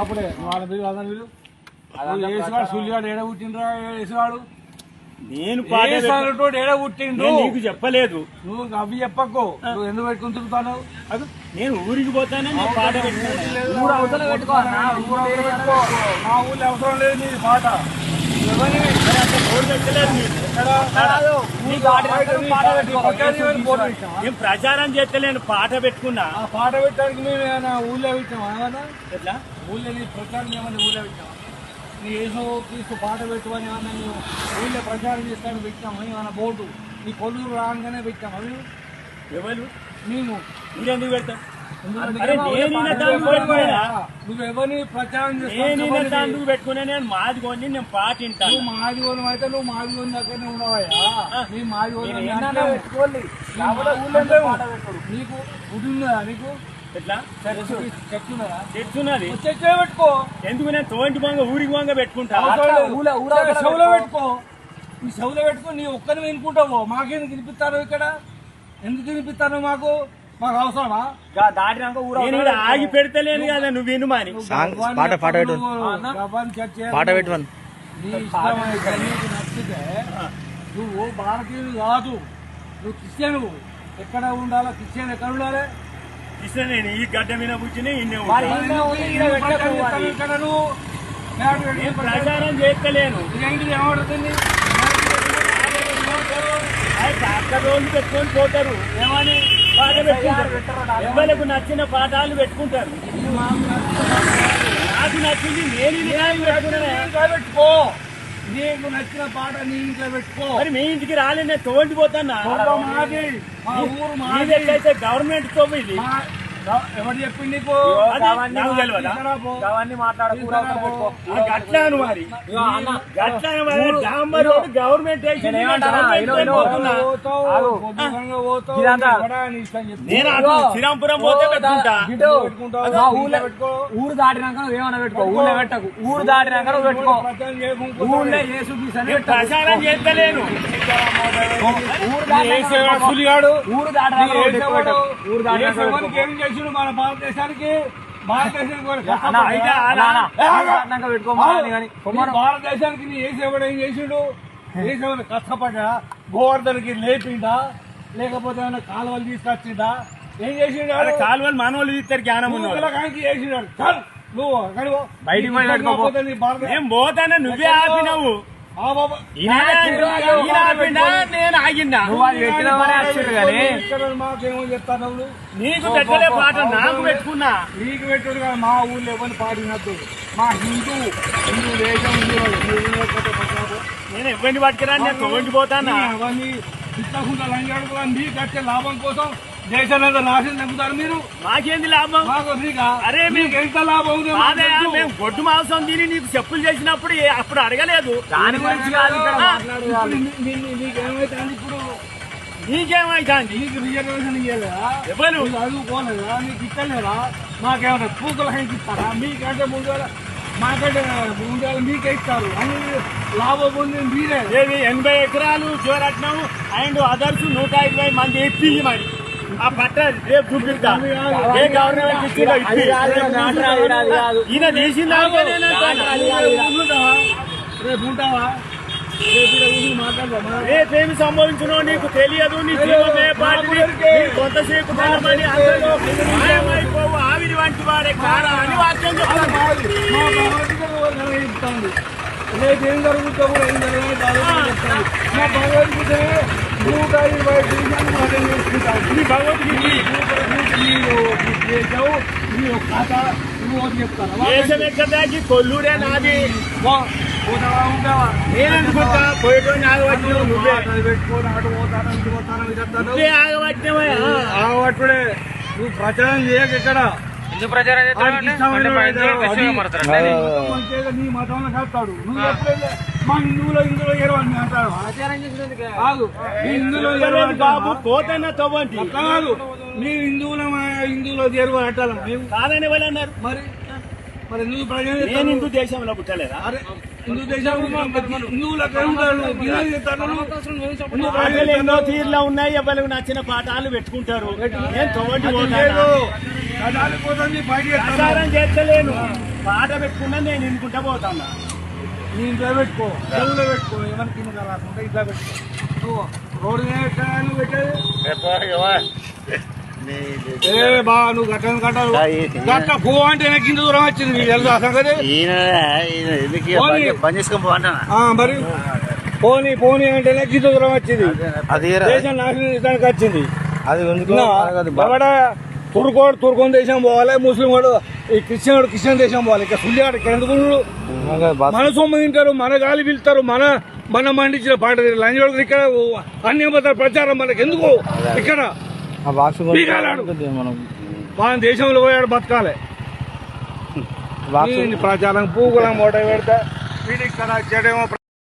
అప్పుడే వాళ్ళ మీరు వాళ్ళ మీరు వేసుగాడు సుల్లిగాడు ఏడ పుట్టిండ్రా వేసుగాడు నేను వేసాడు ఏడ పుట్టిండు? నీకు చెప్పలేదు. నువ్వు అవి చెప్పకు. నువ్వు ఎందుకు తిరుగుతాను? అది నేను ఊరికి పోతానే నేను పాట ఊరు అవతల పెట్టుకో నా ఊరు అవసరం లేదు నీ పాట. నేను ప్రచారం చేస్తలేను పాట పెట్టుకున్నా. ఆ పాట పెట్టడానికి మేము ఏమైనా ఊళ్ళో పెట్టామా? ఎట్లా? ఊళ్ళో నీ ప్రచారం ఏమన్నా ఊళ్ళో పెట్టామా? నీ ఏసో తీసు పాట పెట్టుకొని ఏమన్నా నువ్వు ఊళ్ళో ప్రచారం చేస్తాను పెట్టామా? ఏమన్నా బోర్డు? నీ కొల్లూరు రాగానే పెట్టామా మేము? ఎవరు? మేము. మీరెందుకు పెడతాం దాంట్లో పెట్టుకున్నా? నువ్వు ప్రచారం నేను మాది కొని నేను పాట వింటాను నువ్వు మాదిగోని అయితే నువ్వు మాదిగోని దగ్గరనే ఉన్నావయ్యా. నీ మాదిగోని నీకు ఉంటుందా నీకు? ఎట్లా? చెట్టు ఉన్నదా పెట్టుకో. ఎందుకు నేను తోంటి బొంగ ఊరికి బొంగ పెట్టుకుంటా? చెవులో పెట్టుకో. నీ చెవులో పెట్టుకో నీ ఒక్కరిని వినుకుంటావు. మాకెందుకు వినిపిస్తారు ఇక్కడ? ఎందుకు వినిపిస్తారు మాకు? మాకు అవసరమా? దాటినాక ఊరు నేను ఇక్కడ ఆగి పెడతలేను కదా నువ్వు వినుమని సాంగ్ పాట పాట పెట్టు. పాట పెట్టు నీ నచ్చితే నువ్వు భారతీయుడు కాదు. నువ్వు క్రిస్టియన్ ఎక్కడ ఉండాలా క్రిస్టియన్ ఎక్కడ ఉండాలి? ఇస్తే నేను ఈ గడ్డ మీద కూర్చుని ప్రచారం చేస్తలేను ఏమడుతుంది? అవి ట్రాక్టర్ రోజు పెట్టుకొని పోతారు. ఏమని? పాట పెట్టుకుంటారు ఎవరికి నచ్చిన పాఠాలు పెట్టుకుంటారు. నాకు నచ్చింది నేను పెట్టుకో. నీకు నచ్చిన పాట నీ ఇంట్లో పెట్టుకో. మరి మీ ఇంటికి రాలే నేను తోండి పోతానా గొప్ప మాది మా ఊరు మాది. మీదైతే గవర్నమెంట్తో ఇది. ఎవరు చెప్పింది గట్లాను మరి. గవర్నమెంట్ శ్రీరాంపురం పోతే. ఊరు దాటినాక ఏమన్నా పెట్టుకో. ఊళ్ళో పెట్టకు. ఊరు దాటినాక పెట్టుకో. ఊళ్ళో పెట్టకు. ప్రచారం చేస్తలేను. సులిగాడు. ఊరు. ఏం చేసిండు మన భారతదేశానికి? భారతదేశానికి. నీ ఏసేవాడు ఏం చేసిండు? ఏసేవాడు కష్టపడ్డా? గోవర్ధన్కి లేపిండా? లేకపోతే ఏమైనా కాలువలు తీసుకొచ్చిండా? ఏం చేసిండు కాలువలు మనోళ్ళు ఇద్దరు జ్ఞానం చాలు నువ్వు. బయటికి నేను పోతానే నువ్వే ఆపినావు. నేను ఆగిందా కానీ మాకేమో చెప్తాను నువ్వు నీకు పెట్టలే పాట నాకు పెట్టుకున్నా. నీకు పెట్టుడు కదా మా ఊళ్ళో ఎవరిని పాడినట్టు? మా హిందూ హిందూ దేశం. నేను ఇవ్వండి పట్టుకురా నేను పోతానా? అవన్నీ లంగాడుకున్నా మీకు వచ్చే లాభం కోసం దేశాన్ని నాశనం మీరు? మాకేంది లాభం? అరే మీకు ఎంత లాభం. మేము గొడ్డు మాంసం తిని నీకు చెప్పులు చేసినప్పుడు అప్పుడు అడగలేదు. దాని గురించి కాదు ఇప్పుడు నీకేమైతుంది నీకు రిజర్వేషన్ ఇయ్యలేదా? ఎవరు? నువ్వు చదువుకోలేదా నీకు ఇక్కలేదా మాకేమైనా పూకల ఇస్తారా? మీకంటే ముందు మాకంటే మీకే ఇస్తారు. అని లాభం పొందింది మీరే. ఎనభై ఎకరాలు జోరట్నం అండ్ అదర్స్ నూట ఇరవై మంది ఎప్పి మరి. ఆ పట్ట రేపు చూపిస్తా ఏ గవర్నమెంట్ ఇచ్చిందో కాదు. ఈయన అంటాను. రేపు ఉంటావా? రేపేమి సంభవించునో నీకు తెలియదు నీ జీవం ఏ పాటిది నీకు కొంతసేపు అందరూ మాయమైపోవు. ఆవిరి వంటి వాడే కారా అని వాక్యం చెప్తాను రేపు ఏం జరుగుతుందో కూడా ఏం చెప్తాను మా భగవద్గీత దేశాలు మనం చేసుకుంటాం ఈ భగవద్గీత దేశం నీ కథ నువ్వు చెప్తాను నాది పోతావా ఉంటావా పోయేటోని పెట్టుకొని పోతాను ఇటు పోతాను నువ్వు ప్రచారం చేయక ఇక్కడ ఎందుకు ప్రచారం చేస్తావు నీ మతంలో కలుపుతాడు నువ్వు మా హిందువులో కాదు. ఎవరేది బాబు పోతన్న అట్లా కాదు. హిందువుల మా హిందువులో అంటారు. మేము కాదని అన్నారు? మరి మరి నువ్వు ప్రజలు నేను. హిందూ దేశంలో పుట్టలేదా? హిందూ హిందువులు హిందూ ఎన్నో తీరులో ఉన్నాయి ఎవరికి నచ్చిన పాఠాలు పెట్టుకుంటారు. నేను పోతాను చేస్తలేను. పాట పెట్టుకున్నా నేను ఎన్నుకుంటా పోతాను. నీ ఇంట్లో పెట్టుకో చెవులో పెట్టుకో ఏమైనా కింద రాకుండా ఇట్లా పెట్టుకో. నువ్వు రోడ్డు పెట్టేది. బా నువ్వు గట్ట గట్ట గట్ట పో అంటే నాకు ఇంత దూరం వచ్చింది తెలుసు పోనీ. పని మరి అంటే నాకు ఇంత దూరం వచ్చింది. అది దేశం నాశనం చేయడానికి వచ్చింది. అది తుర్కోడు తుర్కొని దేశం పోవాలి ముస్లిం వాడు ఈ క్రిస్టియన్ క్రిస్టియన్ దేశం పోవాలి. ఇక సుల్లిగాడు ఇక్కడ ఎందుకు? మన సొమ్ము తింటారు మన గాలి పిలుస్తారు మన మన మండించిన పాట లంచోడు ఇక్కడ అన్ని అబద్ధాలు ప్రచారం మనకి ఎందుకు? ఇక్కడ. మన? దేశంలో పోయాడు బతకాలి. ప్రచారం పూగులం ఓట పెడతా. వీడికి ఇక్కడ చెడేమో